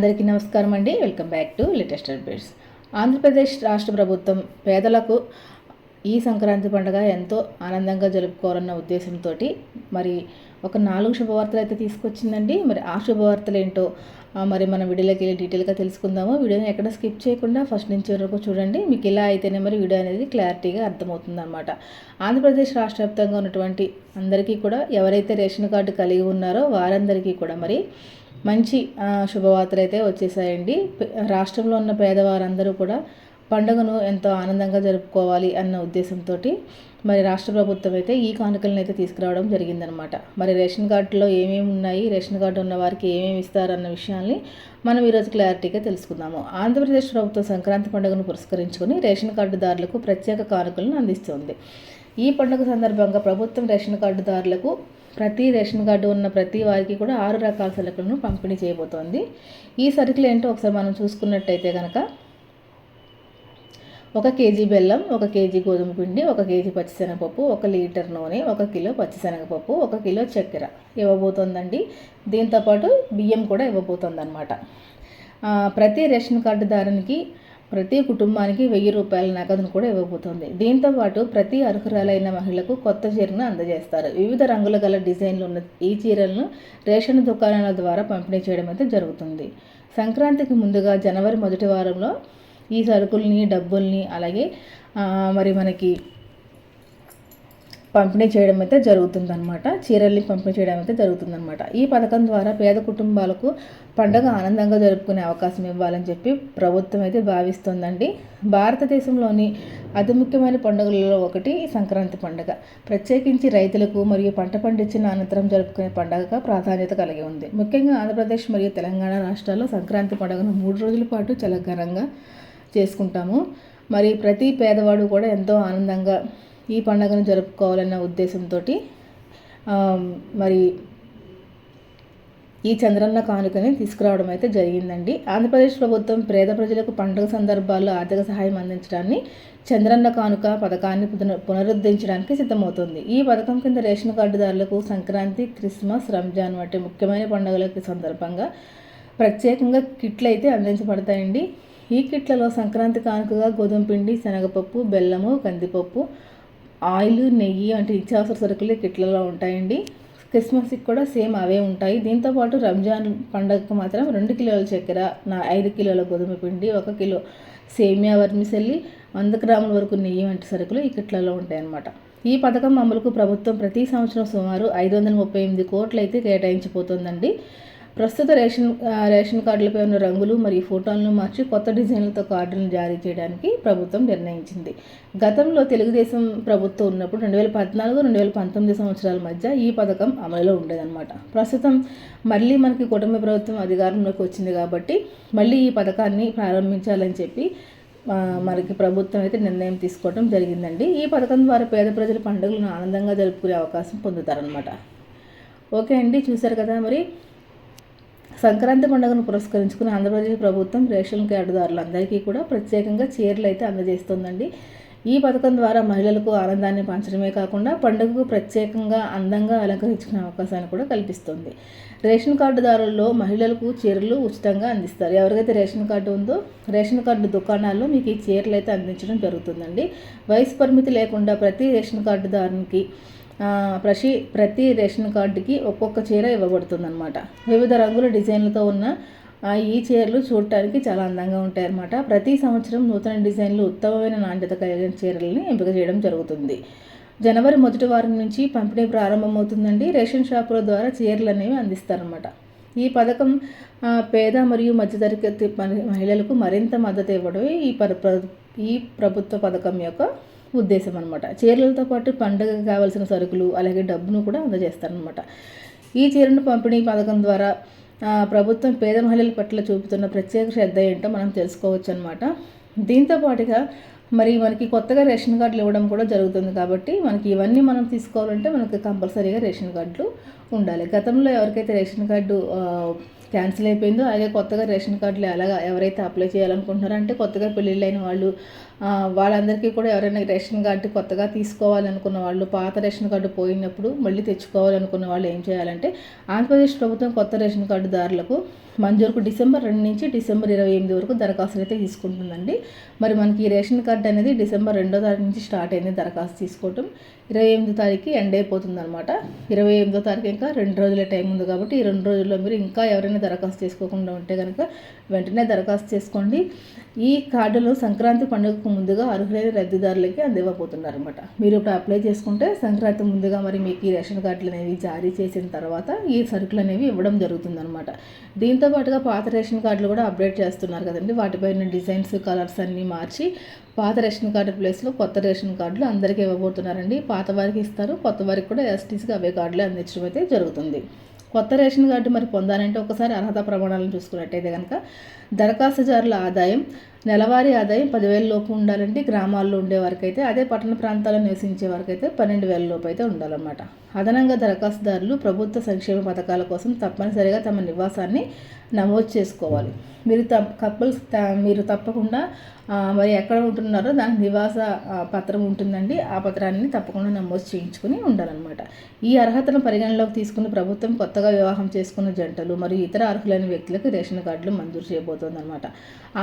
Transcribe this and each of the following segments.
అందరికీ నమస్కారం అండి. Welcome back to latest updates Andhra Pradesh రాష్ట్ర ప్రభుత్వం పేదలకు ఈ సంక్రాంతి పండుగ ఎంతో ఆనందంగా జరుపుకోవాలన్న ఉద్దేశంతో మరి ఒక నాలుగు శుభవార్తలు అయితే తీసుకొచ్చిందండి. మరి ఆ శుభవార్తలు ఏంటో మరి మనం వీడియోలోకి వెళ్ళి డీటెయిల్గా తెలుసుకుందాము. వీడియోని ఎక్కడ స్కిప్ చేయకుండా ఫస్ట్ నుంచి వరకు చూడండి. మీకు ఇలా అయితేనే మరి వీడియో అనేది క్లారిటీగా అర్థమవుతుంది అనమాట ఆంధ్రప్రదేశ్ రాష్ట్ర వ్యాప్తంగా ఉన్నటువంటి అందరికీ కూడా ఎవరైతే రేషన్ కార్డు కలిగి ఉన్నారో వారందరికీ కూడా మరి మంచి శుభవార్తలు అయితే వచ్చేసాయండి. రాష్ట్రంలో ఉన్న పేదవారందరూ కూడా పండుగను ఎంతో ఆనందంగా జరుపుకోవాలి అన్న ఉద్దేశంతో మరి రాష్ట్ర ప్రభుత్వం అయితే ఈ కానుకలను అయితే తీసుకురావడం జరిగిందనమాట. మరి రేషన్ కార్డులో ఏమేమి ఉన్నాయి రేషన్ కార్డు ఉన్న వారికి ఏమేమి ఇస్తారన్న విషయాల్ని మనం ఈరోజు క్లారిటీగా తెలుసుకుందాము. ఆంధ్రప్రదేశ్ ప్రభుత్వం సంక్రాంతి పండుగను పురస్కరించుకొని రేషన్ కార్డుదారులకు ప్రత్యేక కానుకలను అందిస్తుంది. ఈ పండుగ సందర్భంగా ప్రభుత్వం రేషన్ కార్డుదారులకు ప్రతి రేషన్ కార్డు ఉన్న ప్రతి వారికి కూడా ఆరు రకాల సరుకులను పంపిణీ చేయబోతోంది. ఈ సరుకులు ఏంటో ఒకసారి మనం చూసుకున్నట్టయితే కనుక ఒక కేజీ బెల్లం ఒక కేజీ గోధుమ పిండి ఒక కేజీ పచ్చిశనగపప్పు ఒక లీటర్ నూనె ఒక కిలో పచ్చిశనగపప్పు ఒక కిలో చక్కెర ఇవ్వబోతోందండి. దీంతోపాటు బియ్యం కూడా ఇవ్వబోతోంది అనమాట ప్రతి రేషన్ కార్డుదారునికి ప్రతి కుటుంబానికి వెయ్యి రూపాయల నగదును కూడా ఇవ్వబోతోంది. దీంతో పాటు ప్రతి అర్హురాలైన మహిళకు కొత్త చీరను అందజేస్తారు. వివిధ రంగుల గల డిజైన్లు ఉన్న ఈ చీరలను రేషన్ దుకాణాల ద్వారా పంపిణీ చేయడం అయితే జరుగుతుంది. సంక్రాంతికి ముందుగా జనవరి మొదటి వారంలో ఈ సరుకుల్ని డబ్బుల్ని అలాగే మరి మనకి పంపిణీ చేయడం అయితే జరుగుతుందన్నమాట. చీరల్ని పంపిణీ చేయడం అయితే జరుగుతుందన్నమాట. ఈ పథకం ద్వారా పేద కుటుంబాలకు పండగ ఆనందంగా జరుపుకునే అవకాశం ఇవ్వాలని చెప్పి ప్రభుత్వం అయితే భావిస్తోందండి. భారతదేశంలోని అతి ముఖ్యమైన పండుగలలో ఒకటి సంక్రాంతి పండుగ. ప్రత్యేకించి రైతులకు మరియు పంట పండించిన అనంతరం జరుపుకునే పండుగగా ప్రాధాన్యత కలిగి ఉంది. ముఖ్యంగా ఆంధ్రప్రదేశ్ మరియు తెలంగాణ రాష్ట్రాల్లో సంక్రాంతి పండుగను మూడు రోజుల పాటు చాలా ఘనంగా చేసుకుంటాము. మరి ప్రతి పేదవాడు కూడా ఎంతో ఆనందంగా ఈ పండుగను జరుపుకోవాలన్న ఉద్దేశంతో మరి ఈ చంద్రన్న కానుకని తీసుకురావడం అయితే జరిగిందండి. ఆంధ్రప్రదేశ్ ప్రభుత్వం పేద ప్రజలకు పండుగ సందర్భాల్లో ఆర్థిక సహాయం అందించడాన్ని చంద్రన్న కానుక పథకాన్ని పునరు పునరుద్ధరించడానికి సిద్ధమవుతుంది. ఈ పథకం కింద రేషన్ కార్డుదారులకు సంక్రాంతి క్రిస్మస్ రంజాన్ వంటి ముఖ్యమైన పండుగలకి సందర్భంగా ప్రత్యేకంగా కిట్లు అయితే అందించబడతాయండి. ఈ కిట్లలో సంక్రాంతి కానుకగా గోధుమ పిండి శనగపప్పు బెల్లము కందిపప్పు ఆయిల్ నెయ్యి వంటి నిత్యావసర సరుకులు ఈ కిట్లలో ఉంటాయండి. క్రిస్మస్కి కూడా సేమ్ అవే ఉంటాయి. దీంతోపాటు రంజాన్ పండగకు మాత్రం రెండు కిలోల చక్కెర నా ఐదు కిలోల గోధుమ పిండి ఒక కిలో సేమియా వర్మిసెల్లి వంద గ్రాముల వరకు నెయ్యి వంటి సరుకులు ఈ కిట్లలో ఉంటాయన్నమాట. ఈ పథకం అమలుకు ప్రభుత్వం ప్రతి సంవత్సరం సుమారు ఐదు వందల ముప్పై ఎనిమిది కోట్లు అయితే కేటాయించిపోతుందండి. ప్రస్తుత రేషన్ రేషన్ కార్డులపై ఉన్న రంగులు మరియు ఫోటోలను మార్చి కొత్త డిజైన్లతో కార్డులను జారీ చేయడానికి ప్రభుత్వం నిర్ణయించింది. గతంలో తెలుగుదేశం ప్రభుత్వం ఉన్నప్పుడు రెండు వేల పద్నాలుగు రెండు వేల పంతొమ్మిది సంవత్సరాల మధ్య ఈ పథకం అమలులో ఉండేదన్నమాట. ప్రస్తుతం మళ్ళీ మనకి కుటుంబ ప్రభుత్వం అధికారంలోకి వచ్చింది కాబట్టి మళ్ళీ ఈ పథకాన్ని ప్రారంభించాలని చెప్పి మనకి ప్రభుత్వం అయితే నిర్ణయం తీసుకోవడం జరిగిందండి. ఈ పథకం ద్వారా పేద ప్రజలు పండుగలను ఆనందంగా జరుపుకునే అవకాశం పొందుతారనమాట ఓకే అండి చూశారు కదా మరి. సంక్రాంతి పండుగను పురస్కరించుకుని ఆంధ్రప్రదేశ్ ప్రభుత్వం రేషన్ కార్డుదారులందరికీ కూడా ప్రత్యేకంగా చీరలు అయితే అందజేస్తుందండి. ఈ పథకం ద్వారా మహిళలకు ఆనందాన్ని పంచడమే కాకుండా పండుగకు ప్రత్యేకంగా అందంగా అలంకరించుకునే అవకాశాన్ని కూడా కల్పిస్తుంది. రేషన్ కార్డుదారుల్లో మహిళలకు చీరలు ఉచితంగా అందిస్తారు. ఎవరికైతే రేషన్ కార్డు ఉందో రేషన్ కార్డు దుకాణాల్లో మీకు ఈ చీరలు అయితే అందించడం జరుగుతుందండి. వయసు పరిమితి లేకుండా ప్రతి రేషన్ కార్డుదారునికి ప్రతి ప్రతి రేషన్ కార్డుకి ఒక్కొక్క చీర ఇవ్వబడుతుందన్నమాట. వివిధ రంగుల డిజైన్లతో ఉన్న ఈ చీరలు చూడటానికి చాలా అందంగా ఉంటాయన్నమాట. ప్రతి సంవత్సరం నూతన డిజైన్లు ఉత్తమమైన నాణ్యత కలిగిన చీరలని ఎంపిక చేయడం జరుగుతుంది. జనవరి మొదటి వారం నుంచి పంపిణీ ప్రారంభమవుతుందండి. రేషన్ షాపుల ద్వారా చీరలు అనేవి అందిస్తారన్నమాట. ఈ పథకం పేద మరియు మధ్యతరగతి పని- మహిళలకు మరింత మద్దతు ఇవ్వడమే ఈ ప్ర- ఈ ప్రభుత్వ పథకం యొక్క ఉద్దేశం అనమాట చీరలతో పాటు పండుగకు కావాల్సిన సరుకులు అలాగే డబ్బును కూడా అందజేస్తారనమాట. ఈ చీరను పంపిణీ పథకం ద్వారా ప్రభుత్వం పేద మహిళల పట్ల చూపుతున్న ప్రత్యేక శ్రద్ధ ఏంటో మనం తెలుసుకోవచ్చు అనమాట దీంతో పాటుగా మరి మనకి కొత్తగా రేషన్ కార్డులు ఇవ్వడం కూడా జరుగుతుంది కాబట్టి మనకి ఇవన్నీ మనం తీసుకోవాలంటే మనకి కంపల్సరీగా రేషన్ కార్డులు ఉండాలి. గతంలో ఎవరికైతే రేషన్ కార్డు క్యాన్సిల్ అయిపోయిందో అలాగే కొత్తగా రేషన్ కార్డులు ఎలాగా ఎవరైతే అప్లై చేయాలనుకుంటున్నారో అంటే కొత్తగా పెళ్ళిళ్ళు అయిన వాళ్ళు వాళ్ళందరికీ కూడా ఎవరైనా రేషన్ కార్డు కొత్తగా తీసుకోవాలనుకున్న వాళ్ళు పాత రేషన్ కార్డు పోయినప్పుడు మళ్ళీ తెచ్చుకోవాలనుకున్న వాళ్ళు ఏం చేయాలంటే ఆంధ్రప్రదేశ్ ప్రభుత్వం కొత్త రేషన్ కార్డుదారులకు మంజూరుకు డిసెంబర్ రెండు నుంచి డిసెంబర్ ఇరవై ఎనిమిది వరకు దరఖాస్తులు అయితే తీసుకుంటుందండి. మరి మనకి ఈ రేషన్ కార్డు అనేది డిసెంబర్ రెండో తారీఖు నుంచి స్టార్ట్ అయింది దరఖాస్తు తీసుకోవటం. ఇరవై ఎనిమిదో తారీఖు ఎండ్ అయిపోతుంది అనమాట ఇరవై ఎనిమిదో తారీఖు ఇంకా రెండు రోజుల టైం ఉంది కాబట్టి ఈ రెండు రోజుల్లో మీరు ఇంకా ఎవరైనా దరఖాస్తు చేసుకోకుండా ఉంటే కనుక వెంటనే దరఖాస్తు చేసుకోండి. ఈ కార్డులు సంక్రాంతి పండుగకు ముందుగా అర్హులైన రద్దీదారులకి అందివ్వబోతున్నారనమాట మీరు ఇప్పుడు అప్లై చేసుకుంటే సంక్రాంతి ముందుగా మరి మీకు ఈ రేషన్ కార్డులు అనేవి జారీ చేసిన తర్వాత ఈ సరుకులు అనేవి ఇవ్వడం జరుగుతుందనమాట దీంతో పాటుగా పాత రేషన్ కార్డులు కూడా అప్డేట్ చేస్తున్నారు కదండి. వాటిపైన డిజైన్స్ కలర్స్ అన్నీ మార్చి పాత రేషన్ కార్డు ప్లేస్లో కొత్త రేషన్ కార్డులు అందరికీ ఇవ్వబోతున్నారండి. పాత వారికి ఇస్తారు కొత్త వారికి కూడా ఎస్టీస్కి అవే కార్డులు అందించడం అయితే జరుగుతుంది. కొత్త రేషన్ కార్డు మరి పొందాలంటే ఒకసారి అర్హత ప్రమాణాలను చూసుకున్నట్టయితే కనుక దరఖాస్తుదారుల ఆదాయం నెలవారీ ఆదాయం పదివేల లోపు ఉండాలంటే గ్రామాల్లో ఉండే అదే పట్టణ ప్రాంతాల్లో నివసించే వారికైతే పన్నెండు వేల లోపు అయితే ఉండాలన్నమాట. అదనంగా దరఖాస్తుదారులు ప్రభుత్వ సంక్షేమ పథకాల కోసం తప్పనిసరిగా తమ నివాసాన్ని నమోదు చేసుకోవాలి. మీరు తప్ప కపుల్స్ మీరు తప్పకుండా మరి ఎక్కడ ఉంటున్నారో దానికి నివాస పత్రం ఉంటుందండి. ఆ పత్రాన్ని తప్పకుండా నమోదు చేయించుకుని ఉండాలన్నమాట. ఈ అర్హతను పరిగణలోకి తీసుకుని ప్రభుత్వం కొత్తగా వివాహం చేసుకున్న జంటలు మరియు ఇతర అర్హులైన వ్యక్తులకు రేషన్ కార్డులు మంజూరు చేయబోతోందన్నమాట.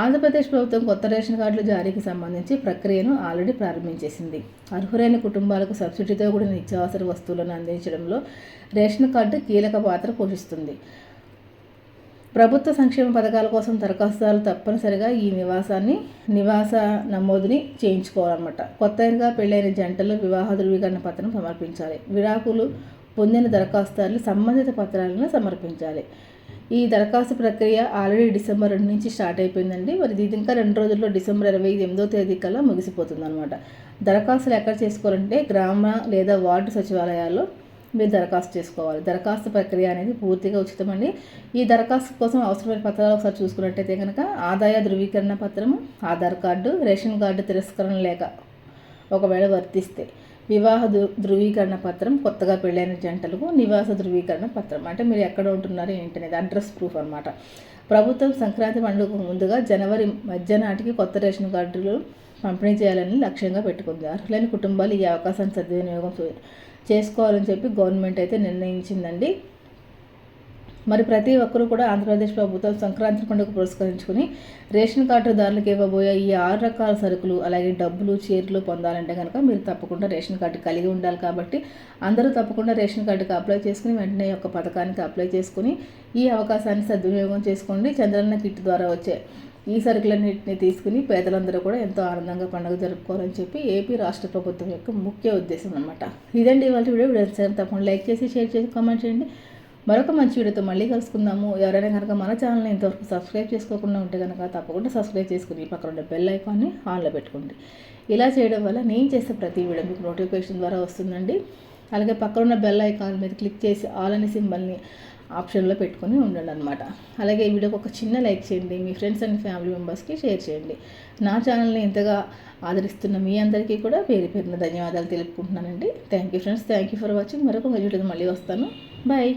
ఆంధ్రప్రదేశ్ ప్రభుత్వం ప్రభుత్వం కొత్త రేషన్ కార్డుల జారీకి సంబంధించి ప్రక్రియను ఆల్రెడీ ప్రారంభించేసింది. అర్హులైన కుటుంబాలకు సబ్సిడీతో కూడిన నిత్యావసర వస్తువులను అందించడంలో రేషన్ కార్డు కీలక పాత్ర పోషిస్తుంది. ప్రభుత్వ సంక్షేమ పథకాల కోసం దరఖాస్తుదారులు తప్పనిసరిగా ఈ నివాసాన్ని నివాస నమోదుని చేయించుకోవాలన్నమాట. కొత్తగా పెళ్ళైన జంటలు వివాహ ధృవీకరణ పత్రం సమర్పించాలి. విడాకులు పొందిన దరఖాస్తుదారులు సంబంధిత పత్రాలను సమర్పించాలి. ఈ దరఖాస్తు ప్రక్రియ ఆల్రెడీ డిసెంబర్ రెండు నుంచి స్టార్ట్ అయిపోయిందండి. మరి ఇది ఇంకా రెండు రోజుల్లో డిసెంబర్ ఇరవై ఎనిమిదో తేదీ కల్లా ముగిసిపోతుంది అనమాట దరఖాస్తులు ఎక్కడ చేసుకోవాలంటే గ్రామ లేదా వార్డు సచివాలయాల్లో మీరు దరఖాస్తు చేసుకోవాలి. దరఖాస్తు ప్రక్రియ అనేది పూర్తిగా ఉచితమండి. ఈ దరఖాస్తు కోసం అవసరమైన పత్రాలు ఒకసారి చూసుకున్నట్టయితే కనుక ఆదాయ ధృవీకరణ పత్రము ఆధార్ కార్డు రేషన్ కార్డు తిరస్కరణ లేక ఒకవేళ వర్తిస్తే. వివాహ ధృవీకరణ పత్రం కొత్తగా పెళ్ళైన జంటలకు నివాస ధృవీకరణ పత్రం. అంటే మీరు ఎక్కడ ఉంటున్నారు ఏంటనేది అడ్రస్ ప్రూఫ్ అనమాట ప్రభుత్వం సంక్రాంతి పండుగకు ముందుగా జనవరి మధ్య నాటికి కొత్త రేషన్ కార్డులు పంపిణీ చేయాలని లక్ష్యంగా పెట్టుకుంది. అర్హులైన కుటుంబాలు ఈ అవకాశాన్ని సద్వినియోగం చేసుకోవాలని చెప్పి గవర్నమెంట్ అయితే నిర్ణయించిందండి. మరి ప్రతి ఒక్కరూ కూడా ఆంధ్రప్రదేశ్ ప్రభుత్వం సంక్రాంతి పండుగ పురస్కరించుకుని రేషన్ కార్డుదారులకు ఇవ్వబోయే ఈ ఆరు రకాల సరుకులు అలాగే డబ్బులు చీరలు పొందాలంటే కనుక మీరు తప్పకుండా రేషన్ కార్డు కలిగి ఉండాలి కాబట్టి అందరూ తప్పకుండా రేషన్ కార్డుకి అప్లై చేసుకుని వెంటనే యొక్క పథకానికి అప్లై చేసుకుని ఈ అవకాశాన్ని సద్వినియోగం చేసుకోండి. చంద్రన్న కిట్ ద్వారా వచ్చే ఈ సరుకులన్నింటినీ తీసుకుని పేదలందరూ కూడా ఎంతో ఆనందంగా పండుగ జరుపుకోవాలని చెప్పి ఏపీ రాష్ట్ర ప్రభుత్వం యొక్క ముఖ్య ఉద్దేశం అనమాట ఇదండి ఇవాళ వీడియో. వీడియో తప్పకుండా లైక్ చేసి షేర్ చేసి కామెంట్ చేయండి. మరొక మంచి వీడియోతో మళ్ళీ కలుసుకుందాము. ఎవరైనా కనుక మన ఛానల్ని ఇంతవరకు సబ్స్క్రైబ్ చేసుకోకుండా ఉంటే కనుక తప్పకుండా సబ్స్క్రైబ్ చేసుకుని పక్కన ఉండే బెల్ ఐకాన్ని ఆన్లో పెట్టుకోండి. ఇలా చేయడం వల్ల నేను చేసే ప్రతి వీడియో మీకు నోటిఫికేషన్ ద్వారా వస్తుందండి. అలాగే పక్కన ఉన్న బెల్ ఐకాన్ మీద క్లిక్ చేసి ఆల్ అనే సింబల్ని ఆప్షన్లో పెట్టుకొని ఉండండి అనమాట అలాగే ఈ వీడియోకి ఒక చిన్న లైక్ చేయండి. మీ ఫ్రెండ్స్ అండ్ ఫ్యామిలీ మెంబర్స్కి షేర్ చేయండి. నా ఛానల్ని ఇంతగా ఆదరిస్తున్న మీ అందరికీ కూడా పేరు పేరున ధన్యవాదాలు తెలుపుకుంటున్నానండి. Thank you friends thank you for watching మరొక వీడియో మళ్ళీ వస్తాను. బాయ్